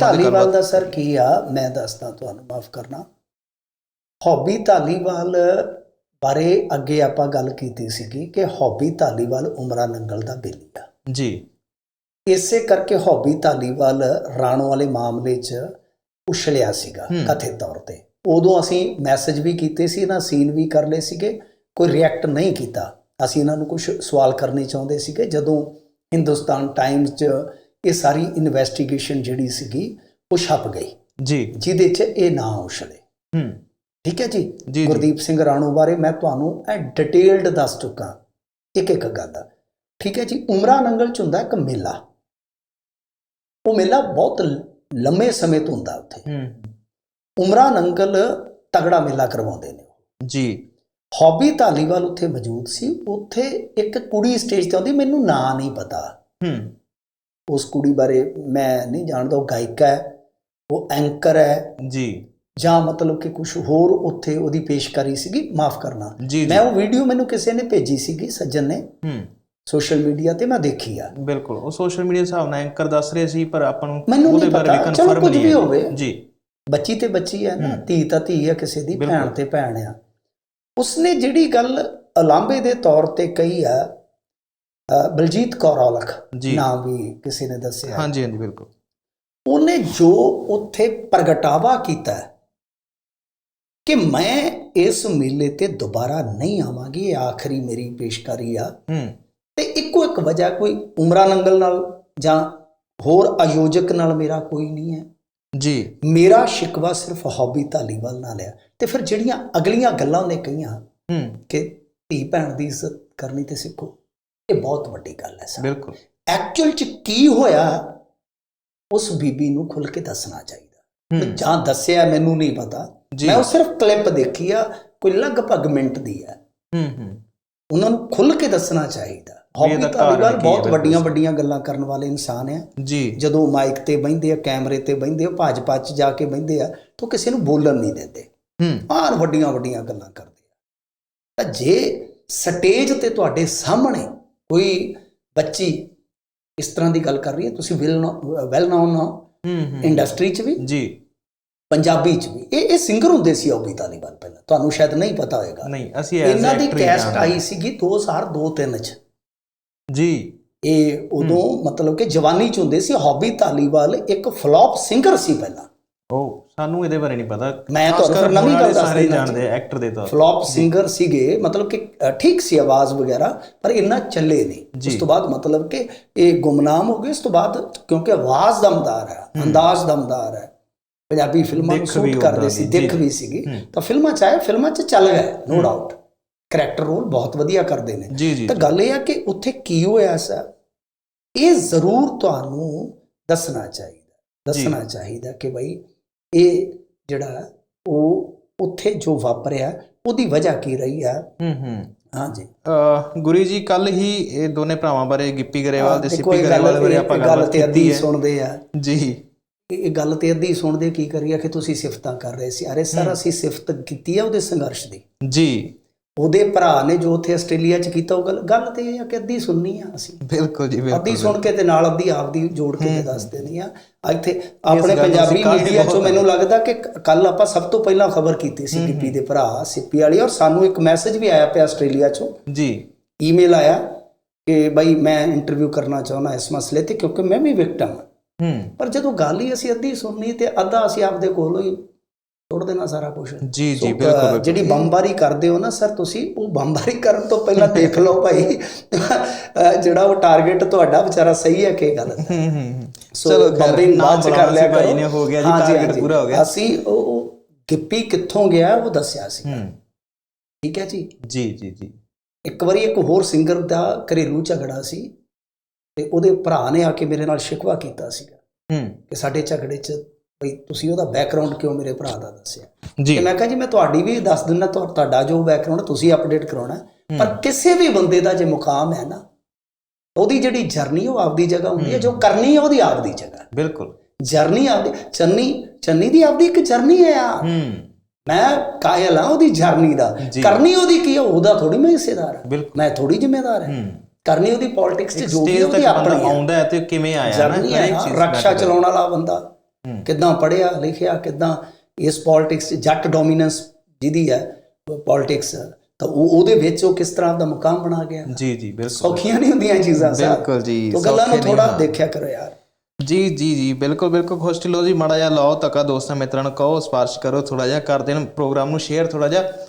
ਧਾਲੀਵਾਲ ਦਾ sir ਕੀ ਆ? ਮੈਂ ਦੱਸਦਾ ਤੁਹਾਨੂੰ ਮਾਫ ਕਰਨਾ। ਹੌਬੀ ਧਾਲੀਵਾਲ ਬਾਰੇ ਅੱਗੇ ਆਪਾਂ ਗੱਲ ਕੀਤੀ ਸੀਗੀ ਕਿ ਹੌਬੀ ਧਾਲੀਵਾਲ ਉਮਰਾ ਨੰਗਲ ਦਾ ਬੇਲੀ ਆ। ਜੀ। ਇਸੇ ਕਰਕੇ ਹੌਬੀ ਧਾਲੀਵਾਲ ਰਾਣੋ ਵਾਲੇ ਮਾਮਲੇ 'ਚ ਉਛਲਿਆ ਸੀਗਾ। ਕਥਿਤ ਤੌਰ ਤੇ। ਉਦੋਂ ਅਸੀਂ ਮੈਸੇਜ ਵੀ ਕੀਤੇ ਸੀ ਇਹਨਾਂ ਸੀਨ ਵੀ ਕਰ ਲਏ ਸੀਗੇ ਕੋਈ ਰਿਐਕਟ ਨਹੀਂ ਕੀਤਾ। ਅਸੀਂ ਇਹਨਾਂ ਨੂੰ ਕੁਝ ਸਵਾਲ ਕਰਨੇ ਚਾਹੁੰਦੇ ਸੀਗੇ। ਜਦੋਂ ਹਿੰਦੁਸਤਾਨ ਟਾਈਮਜ਼ 'ਚ ਇਹ ਸਾਰੀ ਇਨਵੈਸਟੀਗੇਸ਼ਨ ਜਿਹੜੀ ਸੀਗੀ ਉਹ ਛਪ ਗਈ। ਜੀ। ਜਿਹਦੇ 'ਚ ਇਹ ਨਾਂ ਉਛਲੇ। ਹੂੰ। ਠੀਕ ਹੈ ਜੀ? ਗੁਰਦੀਪ ਸਿੰਘ ਰਾਣੋ ਬਾਰੇ ਮੈਂ ਤੁਹਾਨੂੰ ਇਹ ਡਿਟੇਲਡ ਦੱਸ ਚੁੱਕਾ। ਇੱਕ ਇੱਕ ਗੱਲ ਦਾ। ਠੀਕ ਹੈ ਜੀ? ਉਮਰਾ ਨੰਗਲ ਚ ਹੁੰਦਾ ਇੱਕ ਮੇਲਾ। ਉਹ ਮੇਲਾ ਬਹੁਤ ਲੰਮੇ ਸਮੇਂ ਤੋਂ ਹੁੰਦਾ ਉੱਥੇ। ਹੂੰ। ਉਮਰਾ ਨੰਗਲ ਤਗੜਾ ਮੇਲਾ ਕਰਵਾਉਂਦੇ ਨੇ ਜੀ। ਹੌਬੀ ਧਾਲੀਵਾਲ ਉੱਥੇ ਮੌਜੂਦ ਸੀ। ਉੱਥੇ ਇੱਕ ਕੁੜੀ ਸਟੇਜ ਤੇ ਆਉਂਦੀ ਮੈਨੂੰ ਨਾਂ ਨਹੀਂ ਪਤਾ। ਹੂੰ। ਉਸ ਕੁੜੀ ਬਾਰੇ ਮੈਂ ਨਹੀਂ ਜਾਣਦਾ ਉਹ ਗਾਇਕਾ ਹੈ ਉਹ ਐਂਕਰ ਹੈ। ਜੀ। ਜਾਂ ਮਤਲਬ ਕਿ ਕੁਝ ਹੋਰ ਉੱਥੇ ਉਹਦੀ ਪੇਸ਼ਕਾਰੀ ਸੀਗੀ ਮਾਫ ਕਰਨਾ। ਮੈਂ ਉਹ ਵੀਡੀਓ ਮੈਨੂੰ ਕਿਸੇ ਨੇ ਭੇਜੀ ਸੀਗੀ ਸੱਜਣ ਨੇ। ਹੂੰ। ਸੋਸ਼ਲ ਮੀਡੀਆ ਤੇ ਮੈਂ ਦੇਖੀ ਆ। ਬਿਲਕੁਲ ਉਹ ਸੋਸ਼ਲ ਮੀਡੀਆ ਹਿਸਾਬ ਨਾਲ ਐਂਕਰ ਦੱਸ ਰਹੇ ਸੀ ਪਰ ਆਪਾਂ ਨੂੰ ਉਹਦੇ ਬਾਰੇ ਕਨਫਰਮ ਨਹੀਂ ਹੈ। ਜੀ। ਬੱਚੀ ਤੇ ਬੱਚੀ ਹੈ ਨਾ। ਧੀ ਤਾਂ ਧੀ ਹੈ ਕਿਸੇ ਦੀ। ਭੈਣ ਤੇ ਭੈਣ ਆ। ਉਸਨੇ ਜਿਹੜੀ ਗੱਲ ਅਲਾਂਬੇ ਦੇ ਤੌਰ ਤੇ ਕਹੀ ਆ ਬਲਜੀਤ ਕੌਰ ਔਲਖ ਨਾਮ ਵੀ ਕਿਸੇ ਨੇ ਦੱਸਿਆ ਹਾਂਜੀ ਹਾਂਜੀ ਬਿਲਕੁਲ। ਉਹਨੇ ਜੋ ਉੱਥੇ ਪ੍ਰਗਟਾਵਾ ਕੀਤਾ ਕਿ ਮੈਂ ਇਸ ਮੇਲੇ ਤੇ ਦੁਬਾਰਾ ਨਹੀਂ ਆਵਾਂਗੀ ਇਹ ਆਖਰੀ ਮੇਰੀ ਪੇਸ਼ਕਾਰੀ ਆ। ਤੇ ਇੱਕੋ ਇੱਕ ਵਜ੍ਹਾ ਕੋਈ ਉਮਰਾ ਨੰਗਲ ਨਾਲ ਜਾਂ ਹੋਰ ਆਯੋਜਕ ਨਾਲ ਮੇਰਾ ਕੋਈ ਨਹੀਂ ਹੈ। ਜੀ। ਮੇਰਾ ਸ਼ਿਕਵਾ ਸਿਰਫ ਹੌਬੀ ਧਾਲੀਵਾਲ ਨਾਲ ਆ ਤੇ ਫਿਰ ਜਿਹੜੀਆਂ ਅਗਲੀਆਂ ਗੱਲਾਂ ਉਹਨੇ ਕਹੀਆਂ ਹੂੰ। ਕਿ ਧੀ ਭੈਣ ਦੀ ਇੱਜ਼ਤ ਕਰਨੀ ਤੇ ਸਿੱਖੋ। ਇਹ ਬਹੁਤ ਵੱਡੀ ਗੱਲ ਹੈ ਸਰ ਬਿਲਕੁਲ। ਐਕਚੁਅਲ ਚ ਕੀ ਹੋਇਆ ਉਸ ਬੀਬੀ ਨੂੰ ਖੁੱਲ ਕੇ ਦੱਸਣਾ ਚਾਹੀਦਾ। ਜਾਂ ਦੱਸਿਆ ਮੈਨੂੰ ਨਹੀਂ ਪਤਾ। ਮੈਂ ਉਹ ਸਿਰਫ ਕਲਿੱਪ ਦੇਖੀ ਆ ਕੋਈ ਲਗਭਗ ਮਿੰਟ ਦੀ ਆ ਹੂੰ ਹੂੰ। ਉਹਨਾਂ ਨੂੰ ਖੁੱਲ ਕੇ ਦੱਸਣਾ ਚਾਹੀਦਾ। ਹੌਬੀ ਹੈ ਬਹੁਤ ਵੱਡੀਆਂ ਵੱਡੀਆਂ ਗੱਲਾਂ ਕਰਨ ਵਾਲੇ ਇਨਸਾਨ ਆ। ਜੀ। ਜਦੋਂ ਮਾਈਕ ਤੇ ਬਹਿੰਦੇ ਆ ਕੈਮਰੇ ਤੇ ਬਹਿੰਦੇ ਆ ਭਾਜਪਾ 'ਚ ਜਾ ਕੇ ਬਹਿੰਦੇ ਆ ਤਾਂ ਕਿਸੇ ਨੂੰ ਬੋਲਣ ਨਹੀਂ ਦਿੰਦੇ। ਹੂੰ। ਆਹ ਵੱਡੀਆਂ ਵੱਡੀਆਂ ਗੱਲਾਂ ਕਰਦੇ ਆ। ਤਾਂ ਜੇ ਸਟੇਜ ਤੇ ਤੁਹਾਡੇ ਸਾਹਮਣੇ ਕੋਈ ਬੱਚੀ ਇਸ ਤਰ੍ਹਾਂ ਦੀ ਗੱਲ ਕਰ ਰਹੀ ਹੈ ਤੁਸੀਂ ਵੈਲ ਵੈਲ ਨੋਨ ਹੂੰ। ਹੂੰ ਇੰਡਸਟਰੀ 'ਚ ਵੀ। ਜੀ। ਪੰਜਾਬੀ 'ਚ ਵੀ। ਇਹ ਇਹ ਸਿੰਗਰ ਹੁੰਦੇ ਸੀ ਔਬੀ ਤਾਲੀਬਾਨ ਪਹਿਲਾਂ। ਤੁਹਾਨੂੰ ਸ਼ਾਇਦ ਨਹੀਂ ਪਤਾ ਹੋਵੇਗਾ ਨਹੀਂ ਅਸੀਂ ਇਹਨਾਂ ਦੀ ਕੈਸਟ ਆਈ ਸੀਗੀ 2002-3 'ਚ। ਜੀ। ਇਹ ਉਦੋਂ ਮਤਲਬ ਕਿ ਜਵਾਨੀ 'ਚ ਹੁੰਦੇ ਸੀ। ਹੌਬੀ ਤਾਲੀਵਾਲ ਇੱਕ ਫਲॉप ਸਿੰਗਰ ਸੀ ਪਹਿਲਾਂ। ਉਹ ਸਾਨੂੰ ਇਹਦੇ ਬਾਰੇ ਨਹੀਂ ਪਤਾ। ਮੈਂ ਤੁਹਾਨੂੰ ਨਵੀਂ ਗੱਲ ਦੱਸ ਸਾਰੇ ਜਾਣਦੇ ਐਕਟਰ ਦੇ ਤੌਰ ਫਲॉप ਸਿੰਗਰ ਸੀਗੇ ਮਤਲਬ ਕਿ ਠੀਕ ਸੀ ਆਵਾਜ਼ ਵਗੈਰਾ ਪਰ ਇੰਨਾ ਚੱਲੇ ਨਹੀਂ। ਉਸ ਤੋਂ ਬਾਅਦ ਮਤਲਬ ਕਿ ਇਹ ਗੁੰਮਨਾਮ ਹੋ ਗਏ ਉਸ ਤੋਂ ਬਾਅਦ ਕਿਉਂਕਿ ਆਵਾਜ਼ ਦਮਦਾਰ ਹੈ ਅੰਦਾਜ਼ ਦਮਦਾਰ ਹੈ। ਪੰਜਾਬੀ ਫਿਲਮਾਂ ਨੂੰ ਸੂਟ ਕਰਦੇ ਸੀ। ਦਿੱਖ। ਵੀ ਸੀਗੀ। ਤਾਂ ਫਿਲਮਾਂ ਚ ਆਏ ਫਿਲਮਾਂ ਚ ਚੱਲ ਗਏ ਨੋ ਡਾਊਟ ਕਰੈਕਟਰ ਰੋਲ ਬਹੁਤ ਵਧੀਆ ਕਰਦੇ ਨੇ। ਤਾਂ ਗੱਲ ਇਹ ਆ ਕਿ ਉੱਥੇ ਕੀ ਹੋਇਆ ਸਰ? ਇਹ ਜ਼ਰੂਰ ਤੁਹਾਨੂੰ ਦੱਸਣਾ ਚਾਹੀਦਾ। ਦੱਸਣਾ ਚਾਹੀਦਾ ਕਿ ਭਾਈ ਇਹ ਜਿਹੜਾ ਉਹ ਉੱਥੇ ਜੋ ਵਾਪਰਿਆ ਉਹਦੀ ਵਜ੍ਹਾ ਕੀ ਰਹੀ ਆ? ਹੂੰ ਹੂੰ। ਹਾਂਜੀ ਗੁਰੂ ਜੀ ਕੱਲ ਹੀ ਇਹ ਦੋਨੇ ਭਰਾਵਾਂ ਬਾਰੇ ਗਿੱਪੀ ਗਰੇਵਾਲ ਤੇ ਸਿੱਪੀ ਗਰੇਵਾਲ ਬਾਰੇ ਆਪਾਂ ਗੱਲ ਤੇ ਅੱਧੀ ਸੁਣਦੇ ਆ। ਜੀ। ਇਹ ਗੱਲ ਤੇ ਅੱਧੀ ਸੁਣਦੇ ਕੀ ਕਰੀਏ ਕਿ ਤੁਸੀਂ ਸਿਫਤਾਂ ਕਰ ਰਹੇ ਸੀ। ਅਰੇ ਸਰ ਅਸੀਂ ਸਿਫਤ ਕੀਤੀ ਆ ਉਹਦੇ ਸੰਘਰਸ਼ ਦੀ। ਜੀ। ਉਹਦੇ ਭਰਾ ਨੇ ਜੋ ਉੱਥੇ ਆਸਟ੍ਰੇਲੀਆ 'ਚ ਕੀਤਾ ਉਹ ਗੱਲ ਗੱਲ ਤੇ ਇਹ ਆ ਕਿ ਅੱਧੀ ਸੁਣਨੀ ਆ ਅਸੀਂ। ਬਿਲਕੁਲ ਜੀ ਅੱਧੀ ਬਿਲਕੁਲ ਸੁਣ ਕੇ ਤੇ ਨਾਲ ਅੱਧੀ ਆਪਦੀ ਜੋੜ ਕੇ ਤੇ ਦੱਸ ਦੇਣੀ ਆ। ਇੱਥੇ ਆਪਣੇ ਪੰਜਾਬੀ ਮੀਡੀਆ 'ਚੋਂ ਮੈਨੂੰ ਲੱਗਦਾ ਕਿ ਕੱਲ ਆਪਾਂ ਸਭ ਤੋਂ ਪਹਿਲਾਂ ਖਬਰ ਕੀਤੀ ਸੀ ਗਿੱਪੀ ਦੇ ਭਰਾ ਸਿੱਪੀ ਵਾਲੀ ਔਰ ਸਾਨੂੰ ਇੱਕ ਮੈਸੇਜ ਵੀ ਆਇਆ ਪਿਆ ਆਸਟ੍ਰੇਲੀਆ 'ਚੋਂ। ਜੀ। ਈਮੇਲ ਆਇਆ ਕਿ ਬਈ ਮੈਂ ਇੰਟਰਵਿਊ ਕਰਨਾ ਚਾਹੁੰਦਾ ਇਸ ਮਸਲੇ ਤੇ ਕਿਉਂਕਿ ਮੈਂ ਵੀ ਵਿਕਟਮ ਹੂੰ। ਪਰ ਜਦੋਂ ਗੱਲ ਹੀ ਅਸੀਂ ਅੱਧੀ ਸੁਣਨੀ ਤੇ ਅੱਧਾ ਅਸੀਂ ਆਪਦੇ ਕੋਲੋਂ ਹੀ ਛੋੜ ਦੇਣਾ ਸਾਰਾ ਕੁਝ ਜੀ ਜੀ ਬਿਲਕੁਲ ਜਿਹੜੀ ਬੰਬਾਰੀ ਕਰਦੇ ਹੋ ਨਾ ਸਰ ਤੁਸੀਂ ਉਹ ਬੰਬਾਰੀ ਕਰਨ ਤੋਂ ਪਹਿਲਾਂ ਦੇਖ ਲਓ ਭਾਈ। ਜਿਹੜਾ ਉਹ ਟਾਰਗੇਟ ਤੁਹਾਡਾ ਵਿਚਾਰਾ ਸਹੀ ਹੈ ਕਿ ਗਲਤ ਹੈ। ਚਲੋ ਨਾਮ ਬਾਅਦ ਚ ਕਰ ਲਿਆ ਭਾਈ ਨੇ ਹੋ ਗਿਆ ਜੀ, ਹਾਂਜੀ। ਪੂਰਾ ਹੋ ਗਿਆ। ਅਸੀਂ ਉਹ ਗਿੱਪੀ ਕਿੱਥੋਂ ਗਿਆ ਉਹ ਦੱਸਿਆ ਸੀ। ਠੀਕ ਹੈ ਜੀ? ਜੀ ਜੀ ਜੀ। ਇੱਕ ਵਾਰੀ ਇੱਕ ਹੋਰ ਸਿੰਗਰ ਦਾ ਘਰੇਲੂ ਝਗੜਾ ਸੀ ਤੇ ਉਹਦੇ ਭਰਾ ਨੇ ਆ ਕੇ ਮੇਰੇ ਨਾਲ ਸ਼ਿਕਵਾ ਕੀਤਾ ਸੀਗਾ ਹੂੰ। ਕਿ ਸਾਡੇ ਝਗੜੇ 'ਚ ਬਈ ਤੁਸੀਂ ਉਹਦਾ ਬੈਕਗ੍ਰਾਉਂਡ ਕਿਉਂ ਮੇਰੇ ਭਰਾ ਦਾ ਦੱਸਿਆ? ਜੀ। ਮੈਂ ਕਿਹਾ ਜੀ ਮੈਂ ਤੁਹਾਡੀ ਵੀ ਦੱਸ ਦਿੰਦਾ ਤੁਹਾ- ਤੁਹਾਡਾ ਜੋ ਬੈਕਗ੍ਰਾਉਂਡ ਤੁਸੀਂ ਅਪਡੇਟ ਕਰਾਉਣਾ। ਪਰ ਕਿਸੇ ਵੀ ਬੰਦੇ ਦਾ ਜੇ ਮੁਕਾਮ ਹੈ ਨਾ ਉਹਦੀ ਜਿਹੜੀ ਜਰਨੀ ਉਹ ਆਪਦੀ ਜਗ੍ਹਾ ਹੁੰਦੀ ਹੈ। ਜੋ ਕਰਨੀ ਹੈ ਉਹਦੀ ਆਪਦੀ ਜਗ੍ਹਾ। ਬਿਲਕੁਲ। ਜਰਨੀ ਆਪਦੀ ਚੰਨੀ ਚੰਨੀ ਦੀ ਆਪਦੀ ਇੱਕ ਜਰਨੀ ਹੈ ਆ। ਮੈਂ ਕਾਇਲ ਹਾਂ ਉਹਦੀ ਜਰਨੀ ਦਾ। ਕਰਨੀ ਉਹਦੀ ਕੀ ਹੈ? ਉਹਦਾ ਥੋੜੀ ਮੈਂ ਹਿੱਸੇਦਾਰ ਹਾਂ। ਮੈਂ ਥੋੜੀ ਜ਼ਿੰਮੇਦਾਰ ਹਾਂ। ਕਰਨੀ ਉਹਦੀ ਪੋਲਿਟਿਕਸ 'ਚ ਜੋ ਵੀ ਉਹਦੀ ਆਪਣੀ ਆਉਂਦਾ ਹੈ ਤੇ ਕਿਵੇਂ ਆਇਆ ਨਾ matter ਚਲਾਉਣ ਵਾਲਾ ਬੰਦਾ। ਕਿੱਦਾਂ ਪੜਿਆ ਲਿਖਿਆ ਕਿੱਦਾਂ ਇਸ ਪੋਲਿਟਿਕਸ ਜੱਟ ਡੋਮੀਨੈਂਸ ਜਿਹਦੀ ਹੈ ਪੋਲਿਟਿਕਸ ਤਾਂ ਉਹ ਉਹਦੇ ਵਿੱਚ ਉਹ ਕਿਸ ਤਰ੍ਹਾਂ ਦਾ ਮੁਕਾਮ ਬਣਾ ਗਿਆ? ਜੀ ਜੀ ਬਿਲਕੁਲ। ਸੌਖੀਆਂ ਨਹੀਂ ਹੁੰਦੀਆਂ ਚੀਜ਼ਾਂ ਸਾਹਿਬ ਬਿਲਕੁਲ ਜੀ, ਤਾਂ ਗੱਲਾਂ ਨੂੰ ਥੋੜਾ। ਦੇਖਿਆ ਕਰੋ ਯਾਰ। ਜੀ ਜੀ ਜੀ ਬਿਲਕੁਲ ਬਿਲਕੁਲ। ਖੁਸ਼ ਢਿੱਲੋਂ ਜੀ ਮਾੜਾ ਜਿਹਾ ਲਾਓ ਤੱਕਾ ਦੋਸਤਾਂ ਮਿੱਤਰਾਂ ਨੂੰ ਕਹੋ ਸਪਾਰਸ਼ ਕਰੋ ਥੋੜਾ ਜਿਹਾ ਕਰ ਦੇਣ ਪ੍ਰੋਗਰਾਮ ਨੂੰ ਸ਼ੇਅਰ ਥੋੜਾ ਜਿਹਾ।